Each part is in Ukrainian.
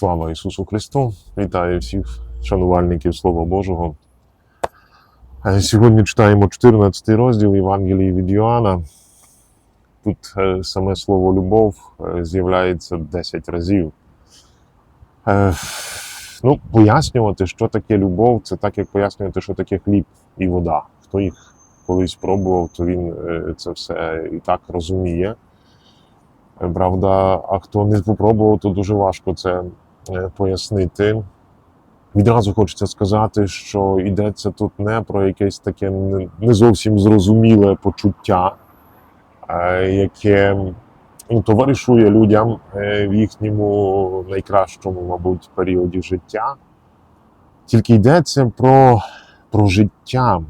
Слава Ісусу Христу! Вітаю всіх шанувальників Слова Божого. Е, Сьогодні читаємо 14 розділ Євангелії від Йоанна. Тут е, саме слово любов е, з'являється 10 разів. Ну, пояснювати, що таке любов, це так, як пояснювати, що таке хліб і вода. Хто їх колись пробував, то він це все і так розуміє. Правда, а хто не попробував, то дуже важко це пояснити. Відразу хочеться сказати, що йдеться тут не про якесь таке не- зовсім зрозуміле почуття, е, яке ну, товаришує людям е, в їхньому найкращому, мабуть, періоді життя. Тільки йдеться про, про життя,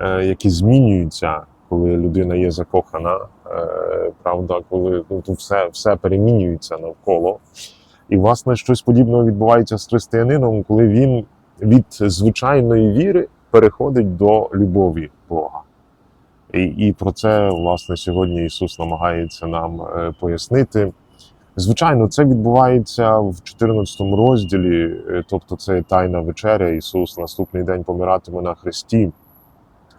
е, яке змінюється, коли людина є закохана. Е, Правда, коли ну, все, все перемінюється навколо. І, власне, щось подібне відбувається з християнином, коли він від звичайної віри переходить до любові Бога. І, і про це, власне, сьогодні Ісус намагається нам е, пояснити. Звичайно, це відбувається в 14 розділі, е, тобто це тайна вечеря. Ісус наступний день помиратиме на хресті.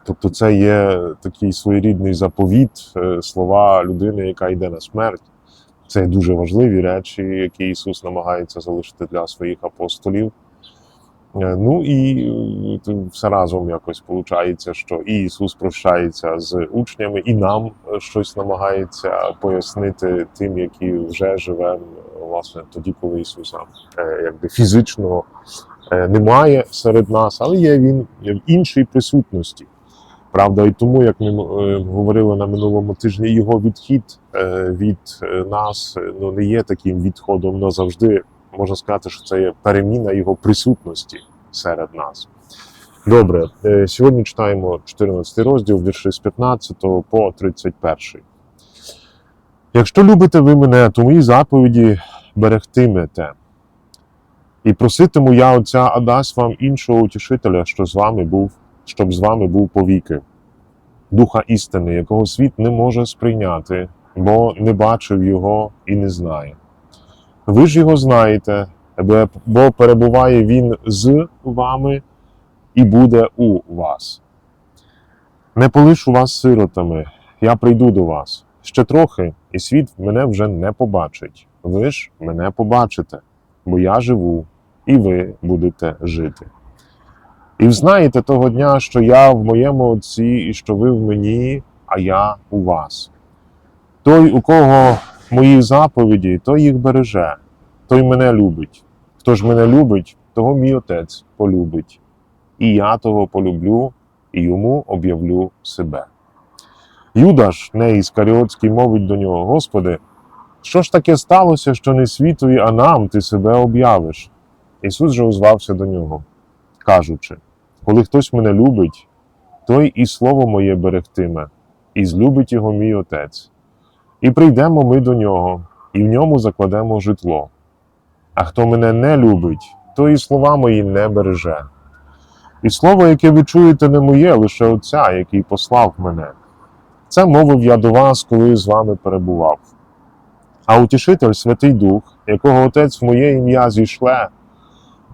Тобто, це є такий своєрідний заповіт, е, слова людини, яка йде на смерть. Це дуже важливі речі, які Ісус намагається залишити для своїх апостолів. Е, Ну і е, все разом якось виходить, що і Ісус прощається з учнями, і нам е, щось намагається пояснити тим, які вже живемо власне тоді, коли Ісуса якби фізично немає серед нас, але є Він в іншій присутності. Правда, і тому, як ми е, говорили на минулому тижні, його відхід е, від е, нас ну, не є таким відходом назавжди. Можна сказати, що це є переміна його присутності серед нас. Добре, сьогодні читаємо 14 розділ, вірші з 15 по 31. Якщо любите ви мене, то мої заповіді берегтимете. І проситиму я Отця, а дасть вам іншого утішителя, що з вами був, щоб з вами був повіки, духа істини, якого світ не може сприйняти, бо не бачив його і не знає. Ви ж його знаєте, бо- перебуває він з вами і буде у вас. Не полишу вас сиротами, я прийду до вас. Ще трохи, і світ мене вже не побачить. Ви ж мене побачите, бо я живу, і ви будете жити. І знаєте того дня, що я в моєму Отці, і що ви в мені, а я у вас. Той, у кого мої заповіді, той їх береже, той мене любить. Хто ж мене любить, того мій отець полюбить. І я того полюблю, і йому об'явлю себе. Юда ж, не Іскаріотський, мовить до нього: Господи, що ж таке сталося, що не світові, а нам ти себе об'явиш? Ісус же озвався до нього, кажучи: коли хтось мене любить, той і слово моє берегтиме, і злюбить його мій отець. І прийдемо ми до нього, і в ньому закладемо житло. А хто мене не любить, той і слова мої не береже. І слово, яке ви чуєте, не моє, лише Отця, який послав мене. Це мовив я до вас, коли з вами перебував. А утішитель Святий Дух, якого Отець в моє ім'я зійшле,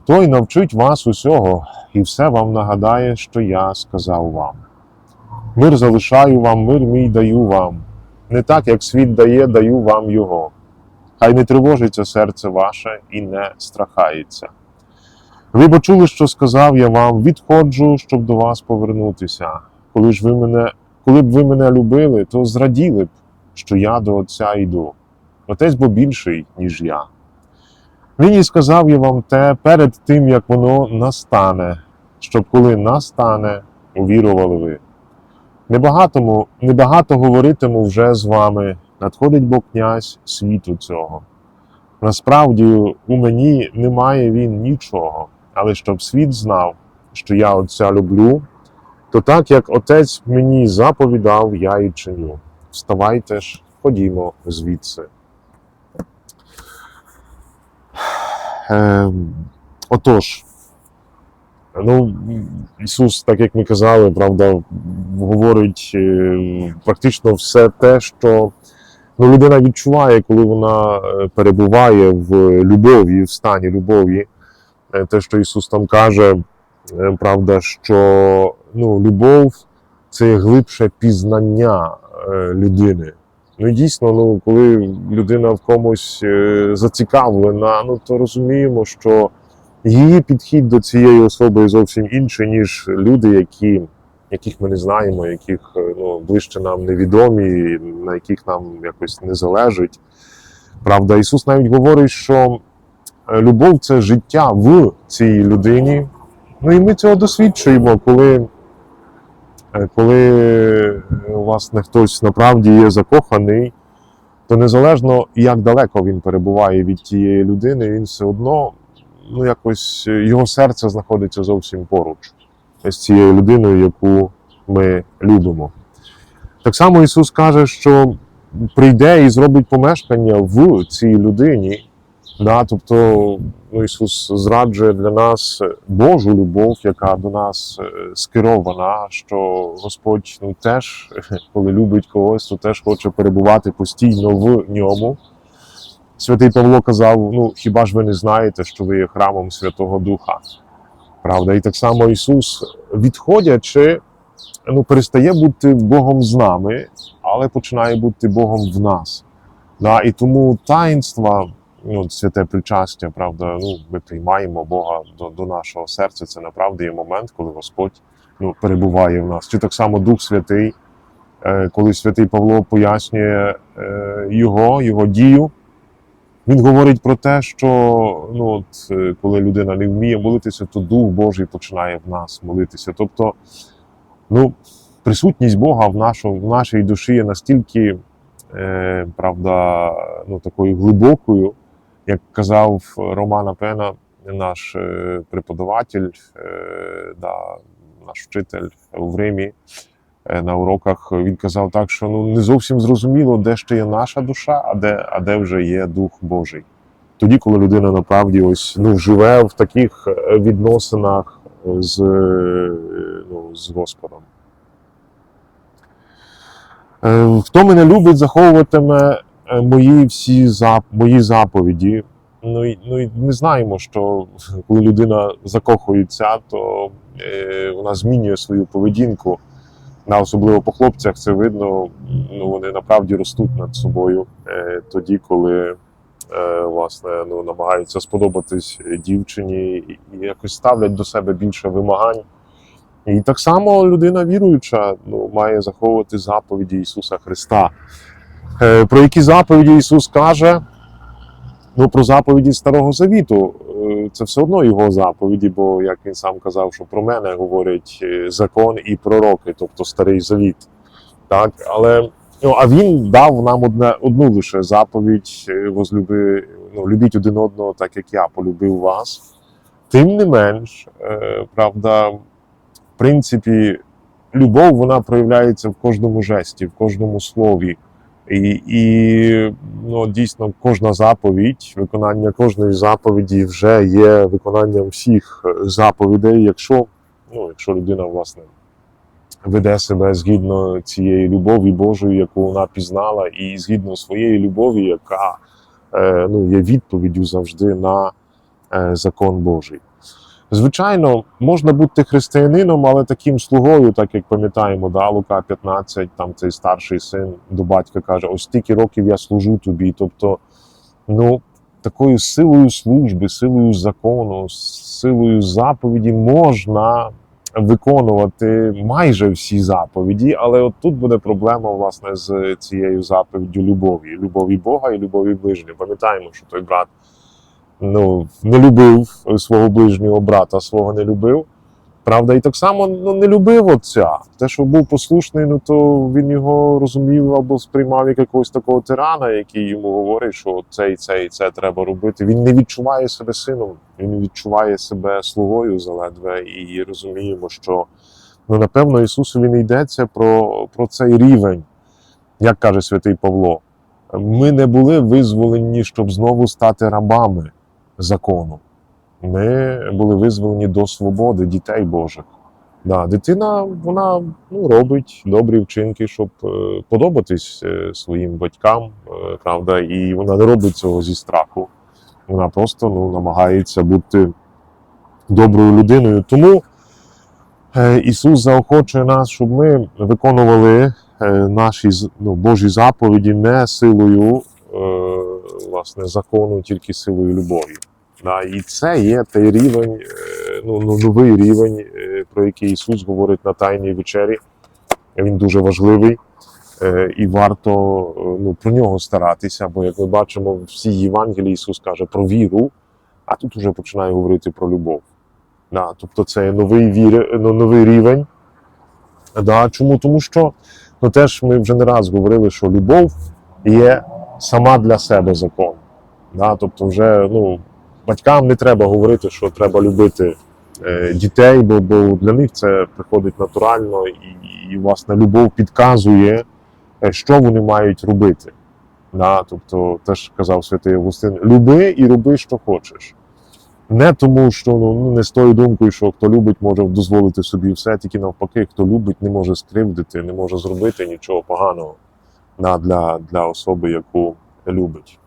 той навчить вас усього і все вам нагадає, що я сказав вам. Мир залишаю вам, мир мій даю вам. Не так, як світ дає, даю вам його. Хай не тривожиться серце ваше і не страхається. Ви бо чули, що сказав я вам, відходжу, щоб до вас повернутися. Коли ж ви мене, коли б ви мене любили, то зраділи б, що я до Отця йду. Отець бо більший, ніж я. Нині сказав я вам те перед тим, як воно настане, щоб коли настане, увірували ви. Небагатому, небагато говоритиму вже з вами, надходить бо князь світу цього. Насправді у мені немає він нічого, але щоб світ знав, що я Отця люблю, то так як Отець мені заповідав, я і чиню. Вставайте ж, ходімо звідси. Е, отож, ну, Ісус, так як ми казали, правда, говорить е, практично все те, що Ну, людина відчуває, коли вона е, перебуває в любові, в стані любові. Е, Те, що Ісус там каже, правда, що ну, любов це глибше пізнання людини. Ну дійсно, ну, коли людина в комусь е, зацікавлена, ну то розуміємо, що її підхід до цієї особи зовсім інший, ніж люди, які, яких ми не знаємо, яких е, ну, ближче нам невідомі, на яких нам якось не залежить. Правда, Ісус навіть говорить, що е, любов це життя в цій людині. Ну і ми цього досвідчуємо, коли, е, коли е, власне хтось направді є закоханий, то незалежно як далеко він перебуває від тієї людини, він все одно ну, якось е, його серце знаходиться зовсім поруч з цією людиною, яку ми любимо. Так само Ісус каже, що прийде і зробить помешкання в цій людині. Да, тобто ну, Ісус зраджує для нас Божу любов, яка до нас е, скерована, що Господь ну, теж, коли любить когось, то теж хоче перебувати постійно в ньому. Святий Павло казав: ну хіба ж ви не знаєте, що ви є храмом Святого Духа? Правда? І так само Ісус, відходячи, ну, перестає бути Богом з нами, але починає бути Богом в нас. Да? І тому таїнства, ну, святе причастя, правда, ну, ми приймаємо Бога до, до нашого серця. Це направді є момент, коли Господь ну, перебуває в нас. Чи так само Дух Святий, е, коли святий Павло пояснює е, його, його дію. Він говорить про те, що ну, от, е, коли людина не вміє молитися, то Дух Божий починає в нас молитися. Тобто, ну, присутність Бога в, нашу, в нашій душі є настільки, е, правда, ну, такою глибокою, як казав Роман Апена, наш е, преподаватель, е, да, наш вчитель в Римі. е, На уроках він казав так, що ну не зовсім зрозуміло, де ще є наша душа, а де, а де вже є Дух Божий. Тоді, коли людина насправді ось ну живе в таких відносинах з, ну, з Господом. Хто мене любить, заховуватиме мої всі зап... мої заповіді. Ну, і, ну і ми знаємо, що коли людина закохується, то е, вона змінює свою поведінку. На особливо по хлопцях це видно. Ну вони направді ростуть над собою е, тоді, коли е, власне ну намагаються сподобатись дівчині і, і якось ставлять до себе більше вимагань. І так само людина віруюча ну, має заховувати заповіді Ісуса Христа. Е, про які заповіді Ісус каже? Ну, про заповіді Старого Завіту. Е, Це все одно його заповіді, бо як він сам казав, що про мене говорять е, закон і пророки, тобто Старий Завіт. Так? Але ну, а він дав нам одне, одну лише заповідь: возлюби, ну, любіть один одного, так як я полюбив вас. Тим не менш, правда, в принципі, любов вона проявляється в кожному жесті, в кожному слові. І, і ну, дійсно кожна заповідь, виконання кожної заповіді вже є виконанням всіх заповідей, якщо, ну, якщо людина власне веде себе згідно цієї любові Божої, яку вона пізнала, і згідно своєї любові, яка е, ну, є відповіддю завжди на е, закон Божий. Звичайно, можна бути християнином, але таким слугою, так як пам'ятаємо, да, Лука 15, там цей старший син до батька каже: ось стільки років я служу тобі. Тобто, ну, такою силою служби, силою закону, силою заповіді можна виконувати майже всі заповіді, але от тут буде проблема власне з цією заповіддю любові, любові Бога і любові ближнього. Пам'ятаємо, що той брат ну, не любив свого ближнього брата, свого не любив. Правда, і так само ну, не любив отця. Те, що був послушний, ну то він його розумів або сприймав як якогось такого тирана, який йому говорить, що це і це і це треба робити. Він не відчуває себе сином, він відчуває себе слугою заледве, і розуміємо, що ну, напевно Ісусові не йдеться про, про цей рівень, як каже святий Павло. Ми не були визволені, щоб знову стати рабами закону. Ми були визволені до свободи дітей Божих. Да, дитина вона ну, робить добрі вчинки, щоб е, подобатись е, своїм батькам, е, правда, і вона не робить цього зі страху. Вона просто ну, намагається бути доброю людиною. Тому Ісус заохочує нас, щоб ми виконували наші ну, Божі заповіді не силою власне, закону, тільки силою любові. Да, і це є той рівень, е, ну, ну, новий рівень, е, про який Ісус говорить на Тайній вечері. Він дуже важливий е, і варто ну, про нього старатися, бо, як ми бачимо, в всій Євангелії Ісус каже про віру, а тут вже починає говорити про любов. Да, тобто це новий, вір, ну, новий рівень. Да, чому? Тому що ну, теж ми вже не раз говорили, що любов є сама для себе закон. Да, тобто, вже ну, батькам не треба говорити, що треба любити е, дітей, бо, бо для них це приходить натурально, і, і власне любов підказує, е, що вони мають робити. Да, тобто, теж казав святий Августин: люби і роби, що хочеш. Не тому, що ну, не з тою думкою, що хто любить, може дозволити собі все, тільки навпаки, хто любить, не може скривдити, не може зробити нічого поганого да, для, для особи, яку любить.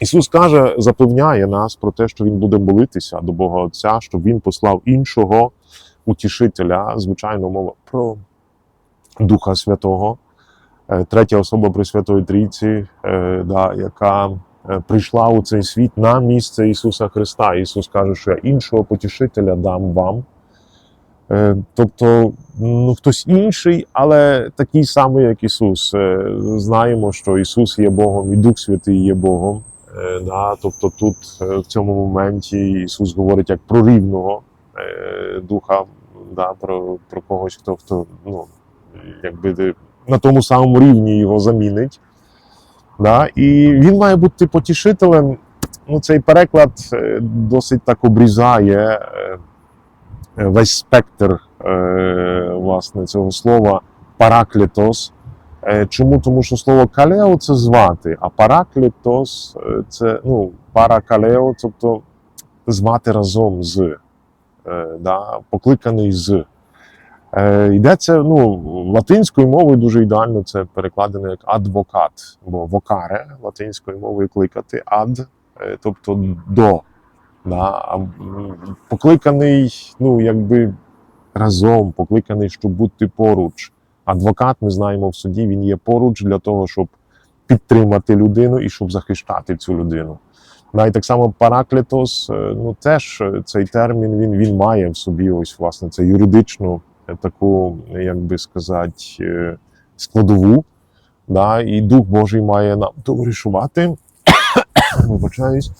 Ісус каже, запевняє нас про те, що Він буде молитися до Бога Отця, щоб Він послав іншого утішителя, звичайно, мова про Духа Святого, Е, третя особа Пресвятої Трійці, е, да, яка е, прийшла у цей світ на місце Ісуса Христа. Ісус каже, що я іншого потішителя дам вам. Тобто, ну, хтось інший, але такий самий, як Ісус. Знаємо, що Ісус є Богом і Дух Святий є Богом. Е, Да, тобто тут е, в цьому моменті Ісус говорить як про рівного е, духа, да, про, про когось, хто, хто ну, якби на тому самому рівні його замінить. Да, і він має бути потішителем. Ну, цей переклад досить так обрізає весь спектр власне, цього слова параклітос. Е, Чому? Тому що слово калео це звати, а параклітос е, це ну, паракалео, тобто звати разом з, е, да, покликаний з. Йдеться ну, латинською мовою дуже ідеально це перекладено як адвокат, бо вокаре латинською мовою кликати ад, тобто до. Да, покликаний, ну, якби разом, покликаний, щоб бути поруч. Адвокат, ми знаємо в суді, він є поруч для того, щоб підтримати людину і щоб захищати цю людину. І так само параклітос, е, ну теж е, цей термін він, він має в собі ось власне це юридичну е, таку, як би сказати, складову. Да, і Дух Божий має нам товаришувати, вибачаюсь,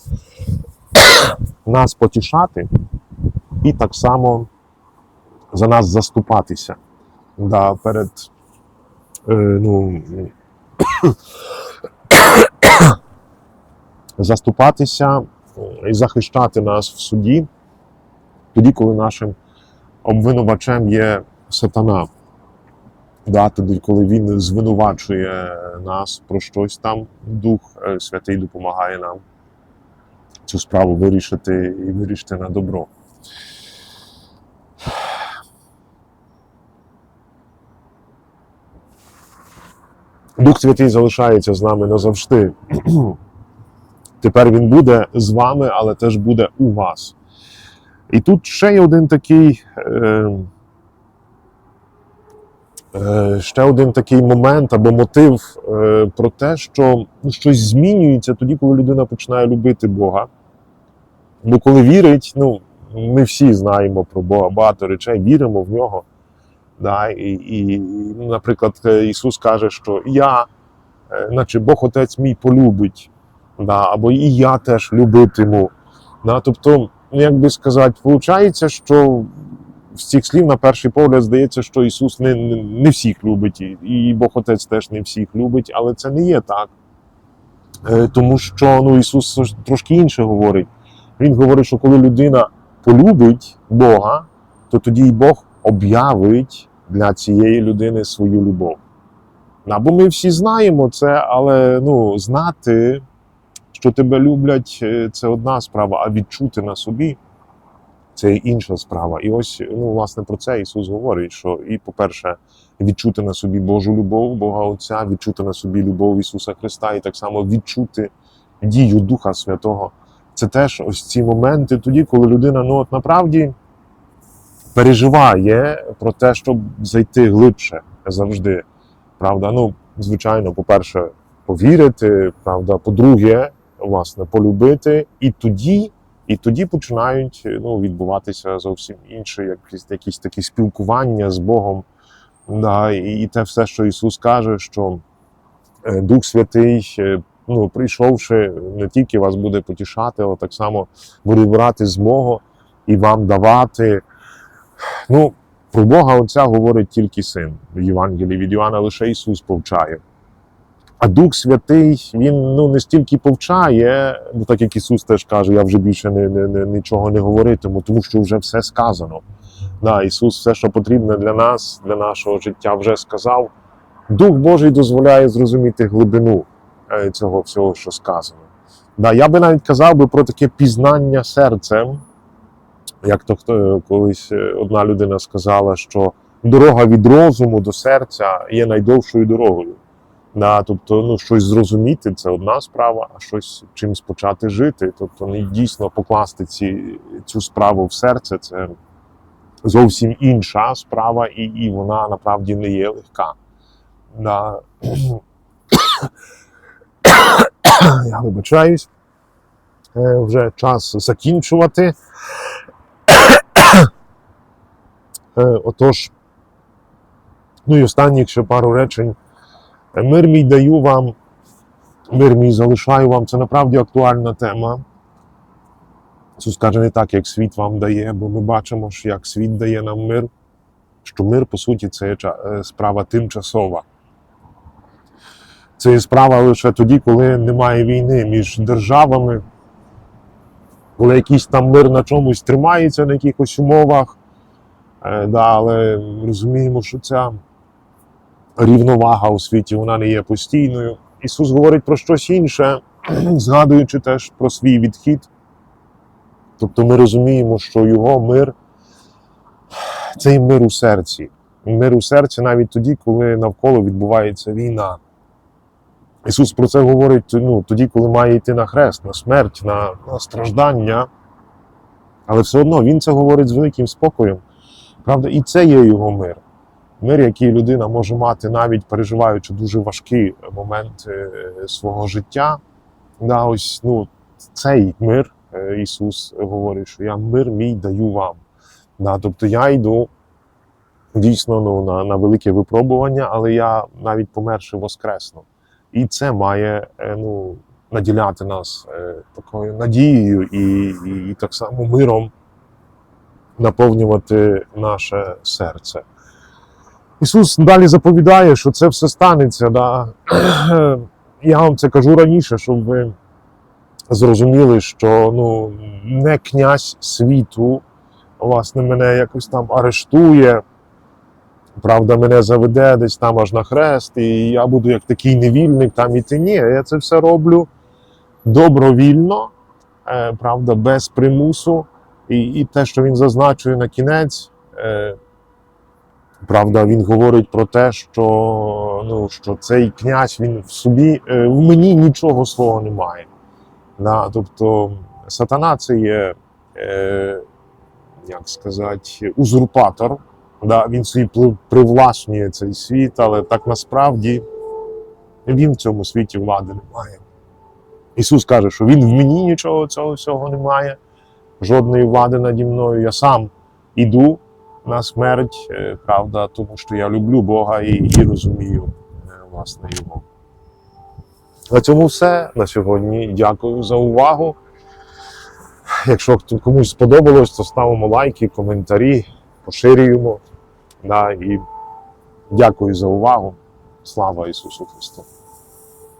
нас потішати і так само за нас заступатися да, перед е, ну, заступатися е, і захищати нас в суді, тоді, коли нашим обвинувачем є сатана. Да, тоді, коли він звинувачує нас про щось там, Дух е, Святий допомагає нам цю справу вирішити і вирішити на добро. Дух Святий залишається з нами назавжди. Тепер він буде з вами, але теж буде у вас. І тут ще є один такий. Е, е, ще один такий момент або мотив е, про те, що ну, щось змінюється тоді, коли людина починає любити Бога. Бо коли вірить, ну, ми всі знаємо про Бога, багато речей, віримо в нього. Да, і, і, ну, наприклад, Ісус каже, що я, е, наче Бог Отець мій полюбить, да, або і я теж любитиму. Да, тобто, ну, як би сказати, виходить, що з цих слів, на перший погляд, здається, що Ісус не, не, не всіх любить, і- і Бог Отець теж не всіх любить, але це не є так. Е, Тому що ну, Ісус трошки інше говорить. Він говорить, що коли людина полюбить Бога, то тоді й Бог об'явить для цієї людини свою любов. Або ми всі знаємо це, але ну, знати, що тебе люблять, е, це одна справа, а відчути на собі це інша справа. І ось ну, власне про це Ісус говорить: що і, по-перше, відчути на собі Божу любов, Бога Отця, відчути на собі любов Ісуса Христа, і так само відчути дію Духа Святого. Це теж ось ці моменти тоді, коли людина ну, от направді переживає про те, щоб зайти глибше завжди. Правда, ну, звичайно, по-перше, повірити, правда, по-друге, власне, полюбити, і тоді, і тоді починають ну, відбуватися зовсім інші якісь, якісь такі спілкування з Богом. Да, і, і те все, що Ісус каже, що е, Дух Святий, е, ну, прийшовши, не тільки вас буде потішати, але так само буде брати змогу і вам давати. Ну, про Бога Отця говорить тільки син. В Євангелії від Іоанна лише Ісус повчає. А Дух Святий, Він ну, не стільки повчає, ну, так як Ісус теж каже, я вже більше не, не, не, нічого не говоритиму, тому що вже все сказано. Да, Ісус все, що потрібне для нас, для нашого життя, вже сказав. Дух Божий дозволяє зрозуміти глибину е, цього всього, що сказано. Да, я би навіть казав би про таке пізнання серцем, як то хто колись е, одна людина сказала, що дорога від розуму до серця є найдовшою дорогою. Да, тобто, ну, щось зрозуміти це одна справа, а щось чимось почати жити. Тобто, ну, дійсно покласти ці, цю справу в серце це зовсім інша справа, і, і вона насправді не є легка. Да. Я вибачаюсь. Е, Вже час закінчувати. Е, Отож, ну і останніх ще пару речень. Е, Мир мій даю вам, мир мій залишаю вам. Це направді актуальна тема. Ісус каже не так, як світ вам дає, бо ми бачимо, що як світ дає нам мир, що мир, по суті, це е, справа тимчасова. Це є справа лише тоді, коли немає війни між державами, коли якийсь там мир на чомусь тримається на якихось умовах. Е, да, але розуміємо, що ця рівновага у світі вона не є постійною. Ісус говорить про щось інше, згадуючи теж про свій відхід. Тобто ми розуміємо, що його мир це і мир у серці. Мир у серці навіть тоді, коли навколо відбувається війна. Ісус про це говорить ну, тоді, коли має йти на хрест, на смерть, на, на страждання. Але все одно Він це говорить з великим спокоєм. Правда, і це є його мир. Мир, який людина може мати, навіть переживаючи дуже важкі моменти е, свого життя. Да, ось, ну, цей мир е, Ісус говорить, що я мир мій даю вам. Да, тобто я йду дійсно ну, на, на велике випробування, але я навіть померши воскресну. І це має е, ну, наділяти нас такою надією і, і, і так само миром наповнювати наше серце. Ісус далі заповідає, що це все станеться. Да? Я вам це кажу раніше, щоб ви зрозуміли, що ну, не князь світу, власне, мене якось там арештує. Правда, мене заведе десь там аж на хрест, і я буду як такий невільник там іти. Ні, я це все роблю добровільно, е, правда, без примусу. І, і те, що він зазначує на кінець, е, правда, він говорить про те, що, ну, що цей князь він в собі, е, в мені нічого свого немає. Да? Тобто сатана це є, е, як сказати, узурпатор. Да, він собі привласнює цей світ, але так насправді він в цьому світі влади не має. Ісус каже, що Він в мені нічого цього всього не має, жодної влади наді мною. Я сам іду на смерть, е, правда, тому що я люблю Бога і, і розумію е, власне Його. На цьому все на сьогодні. Дякую за увагу. Якщо комусь сподобалось, то ставимо лайки, коментарі, поширюємо. Да, і дякую за увагу. Слава Ісусу Христу!